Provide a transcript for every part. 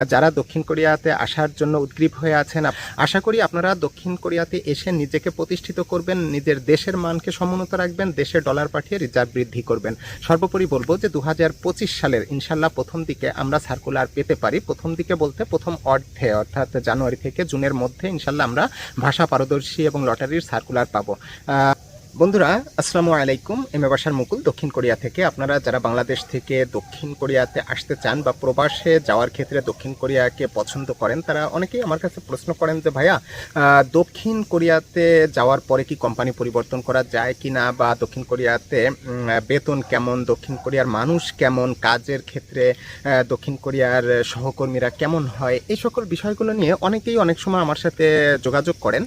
যারা দক্ষিণ কোরিয়াতে আসার জন্য উদ্গ্রীব হয়ে আছেন আশা করি আপনারা দক্ষিণ কোরিয়াতে এসে নিজেকে প্রতিষ্ঠিত করবেন, নিজের দেশের মানকে সমুন্নত রাখবেন, দেশে ডলার পাঠিয়ে রিজার্ভ বৃদ্ধি করবেন। সর্বোপরি বলব যে দু পঁচিশ সালের ইনশাল্লাহ প্রথম দিকে আমরা সার্কুলার পেতে পারি। প্রথম দিকে বলতে প্রথম অর্ধে, অর্থাৎ জানুয়ারি থেকে জুনের মধ্যে ইনশাল্লাহ আমরা ভাষা পারদর্শী এবং লটারির সার্কুলার পাবো। বন্ধুরা, আসসালামু আলাইকুম। এম এ বাসার মুকুল, দক্ষিণ কোরিয়া থেকে। আপনারা যারা বাংলাদেশ থেকে দক্ষিণ কোরিয়াতে আসতে চান বা প্রবাসে যাওয়ার ক্ষেত্রে দক্ষিণ কোরিয়াকে পছন্দ করেন, তারা অনেকেই আমার কাছে প্রশ্ন করেন যে, ভাইয়া দক্ষিণ কোরিয়াতে যাওয়ার পরে কি কোম্পানি পরিবর্তন করা যায় কি না বা দক্ষিণ কোরিয়াতে বেতন কেমন, দক্ষিণ কোরিয়ার মানুষ কেমন, কাজের ক্ষেত্রে দক্ষিণ কোরিয়ার সহকর্মীরা কেমন হয়? এই সকল বিষয়গুলো নিয়ে অনেকেই অনেক সময় আমার সাথে যোগাযোগ করেন।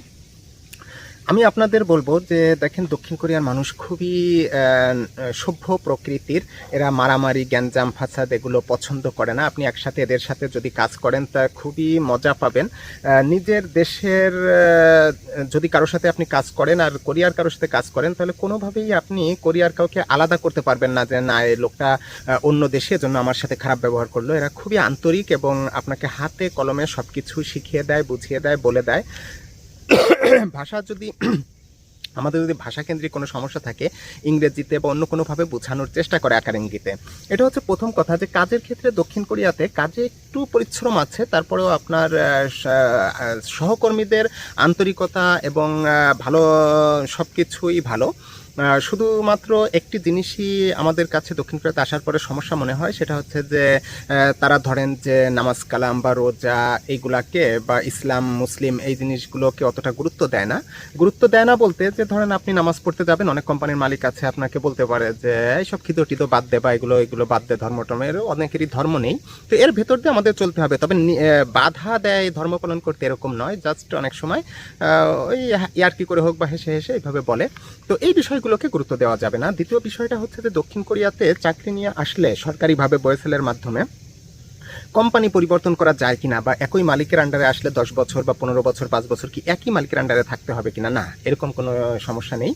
আমি আপনাদের বলব যে, দেখেন দক্ষিণ কোরিয়ার মানুষ খুবই সভ্য প্রকৃতির। এরা মারামারি, গ্যাঞ্জাম, ফাসাদ এগুলো পছন্দ করে না। আপনি একসাথে এদের সাথে যদি কাজ করেন, তা খুবই মজা পাবেন। নিজের দেশের যদি কারোর সাথে আপনি কাজ করেন আর কোরিয়ার কারোর সাথে কাজ করেন, তাহলে কোনোভাবেই আপনি কোরিয়ার কাউকে আলাদা করতে পারবেন না যে, না, এই লোকটা অন্য দেশে জন্য আমার সাথে খারাপ ব্যবহার করল। এরা খুবই আন্তরিক এবং আপনাকে হাতে কলমে সব কিছু শিখিয়ে দেয়, বুঝিয়ে দেয়, বলে দেয়। ভাষা যদি আমাদের যদি ভাষাকেন্দ্রিক কোনো সমস্যা থাকে, ইংরেজিতে বা অন্য কোনোভাবে বোঝানোর চেষ্টা করে আকার ইঙ্গিতে, এটা হচ্ছে প্রথম কথা যে কাজের ক্ষেত্রে দক্ষিণ কোরিয়াতে কাজে একটু পরিশ্রম আছে, তারপরেও আপনার সহকর্মীদের আন্তরিকতা এবং ভালো সব কিছুই ভালো। শুধুমাত্র একটি জিনিসই আমাদের কাছে দক্ষিণ কোরিয়াতে আসার পরে সমস্যা মনে হয়, সেটা হচ্ছে যে তারা ধরেন যে নামাজ কালাম বা রোজা এইগুলাকে বা ইসলাম, মুসলিম এই জিনিসগুলোকে অতটা গুরুত্ব দেয় না। গুরুত্ব দেয় না বলতে যে, ধরেন আপনি নামাজ পড়তে যাবেন, অনেক কোম্পানির মালিক আছে, আপনাকে বলতে পারে যে এইসব খিদো টিদো বাদ দে বা এগুলো এগুলো বাদ দে, ধর্ম টর্ম এর অনেকেরই ধর্ম নেই। তো এর ভেতর দিয়ে আমাদের চলতে হবে। তবে বাধা দেয় ধর্ম পালন করতে এরকম নয়, জাস্ট অনেক সময় ওই ইয়ার কি করে হোক বা হেসে হেসে এইভাবে বলে। তো এই বিষয়গুলোকে গুরুত্ব দেওয়া যাবে না। দ্বিতীয় বিষয়টা হচ্ছে যে দক্ষিণ কোরিয়াতে চাকরি নিয়ে আসলে সরকারিভাবে বয়সেলের মাধ্যমে কোম্পানি পরিবর্তন করা যায় কিনা বা একই মালিকের আন্ডারে আসলে দশ বছর বা পনেরো বছর, পাঁচ বছর কি একই মালিকের আন্ডারে থাকতে হবে কিনা? না, এরকম কোনো সমস্যা নেই।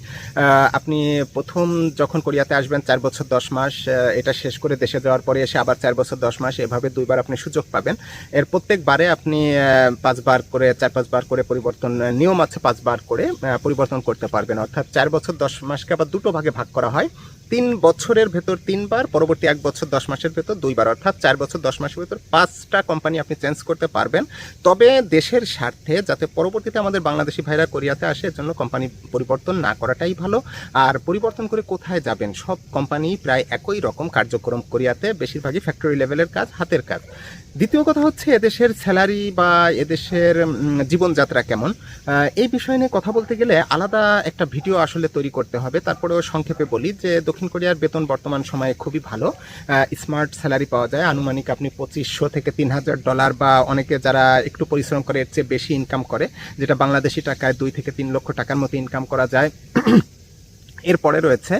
আপনি প্রথম যখন কোরিয়াতে আসবেন, চার বছর দশ মাস এটা শেষ করে দেশে যাওয়ার পরে এসে আবার চার বছর দশ মাস, এভাবে দুইবার আপনি সুযোগ পাবেন। এর প্রত্যেকবারে আপনি পাঁচবার করে, চার, পাঁচবার করে পরিবর্তন, নিয়ম আছে, পাঁচবার করে পরিবর্তন করতে পারবেন। অর্থাৎ চার বছর দশ মাসকে আবার দুটো ভাগে ভাগ করা হয়। তিন বছরের ভেতর তিনবার, পরবর্তী এক বছর দশ মাসের ভেতর দুইবার, অর্থাৎ চার বছর দশ মাসের ভেতর পাঁচটা কোম্পানি আপনি চেঞ্জ করতে পারবেন। তবে দেশের স্বার্থে যাতে পরবর্তীতে আমাদের বাংলাদেশি ভাইরা কোরিয়াতে আসে, এর জন্য কোম্পানি পরিবর্তন না করাটাই ভালো। আর পরিবর্তন করে কোথায় যাবেন? সব কোম্পানি প্রায় একই রকম কার্যক্রম কোরিয়াতে, বেশিরভাগই ফ্যাক্টরি লেভেলের কাজ, হাতের কাজ। দ্বিতীয় কথা হচ্ছে এদেশের স্যালারি বা এদেশের জীবনযাত্রা কেমন? এই বিষয় নিয়ে কথা বলতে গেলে আলাদা একটা ভিডিও আসলে তৈরি করতে হবে। তারপরেও সংক্ষেপে বলি যে দক্ষিণ কোরিয়ার বেতন বর্তমান সময়ে খুবই ভালো। স্মার্ট স্যালারি পাওয়া যায়। আনুমানিক আপনি পঁচিশশো থেকে তিন হাজার ডলার বা অনেকে যারা একটু পরিশ্রম করে, এর চেয়ে বেশি ইনকাম করে, যেটা বাংলাদেশি টাকায় দুই থেকে তিন লক্ষ টাকার মতো ইনকাম করা যায়। এরপরে রয়েছে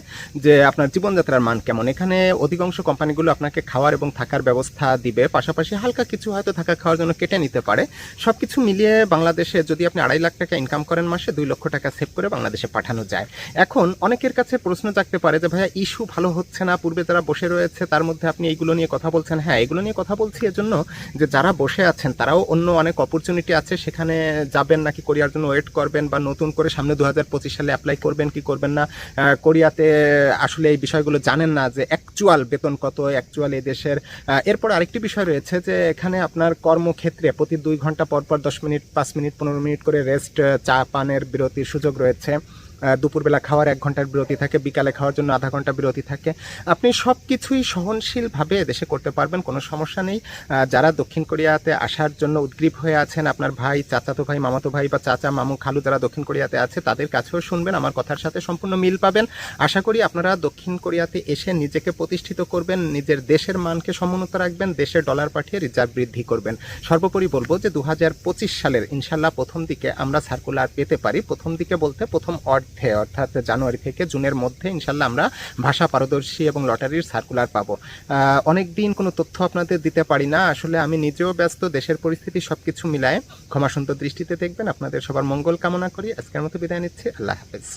যে আপনার জীবনযাত্রার মান কেমন? এখানে অধিকাংশ কোম্পানিগুলো আপনাকে খাওয়ার এবং থাকার ব্যবস্থা দিবে। পাশাপাশি হালকা কিছু হয়তো থাকা খাওয়ার জন্য কেটে নিতে পারে। সব কিছু মিলিয়ে বাংলাদেশে যদি আপনি আড়াই লাখ টাকা ইনকাম করেন মাসে, দুই লক্ষ টাকা সেভ করে বাংলাদেশে পাঠানো যায়। এখন অনেকের কাছে প্রশ্ন জাগতে পারে যে, ভাইয়া ইস্যু ভালো হচ্ছে না, পূর্বে যারা বসে রয়েছে, তার মধ্যে আপনি এইগুলো নিয়ে কথা বলছেন। হ্যাঁ এগুলো নিয়ে কথা বলছি এজন্য যে, যারা বসে আছেন, তারাও অন্য অনেক অপরচুনিটি আছে। সেখানে যাবেন নাকি কোরিয়ার জন্য ওয়েট করবেন বা নতুন করে সামনে দু হাজার পঁচিশ সালে অ্যাপ্লাই করবেন কি করবেন না কোরিয়াতে আসলে এই বিষয়গুলো জানেন না যে অ্যাকচুয়াল বেতন কত অ্যাকচুয়াল এই দেশের। এরপর আরেকটি বিষয় রয়েছে যে এখানে আপনার কর্মক্ষেত্রে প্রতি দুই ঘণ্টা পরপর পর দশ মিনিট, পাঁচ মিনিট, পনেরো মিনিট করে রেস্ট চা, পানের বিরতির সুযোগ রয়েছে। দুপুরবেলা খাওয়ার এক ঘণ্টার বিরতি থাকে, বিকালে খাওয়ার জন্য আধা ঘণ্টা বিরতি থাকে। আপনি সব কিছুই সহনশীলভাবে দেশে করতে পারবেন, কোনো সমস্যা নেই। যারা দক্ষিণ কোরিয়াতে আসার জন্য উদ্গ্রীব হয়ে আছেন, আপনার ভাই, চাচাতো ভাই, মামাতো ভাই বা চাচা, মামু, খালু যারা দক্ষিণ কোরিয়াতে আছে, তাদের কাছেও শুনবেন, আমার কথার সাথে সম্পূর্ণ মিল পাবেন। আশা করি আপনারা দক্ষিণ কোরিয়াতে এসে নিজেকে প্রতিষ্ঠিত করবেন, নিজের দেশের মানকে সমুন্নত রাখবেন দেশের ডলার পাঠিয়ে রিজার্ভ বৃদ্ধি করবেন। সর্বোপরি বলব যে দু হাজার পঁচিশ সালের ইনশাল্লাহ প্রথম দিকে আমরা সার্কুলার পেতে পারি। প্রথম দিকে বলতে প্রথম অর্ধে অর্থাৎ জানুয়ারি থেকে জুনের মধ্যে ইনশাল্লাহ আমরা ভাষা পারদর্শী এবং লটারির সার্কুলার পাবো। অনেক দিন কোনো তথ্য আপনাদের দিতে পারি না। আসলে আমি নিজেও ব্যস্ত, দেশের পরিস্থিতি সব কিছু মিলায়। ক্ষমাসন্ত দৃষ্টিতে দেখবেন। আপনাদের সবার মঙ্গল কামনা করি। আজকের মতো বিদায় নিচ্ছি। আল্লাহ হাফেজ।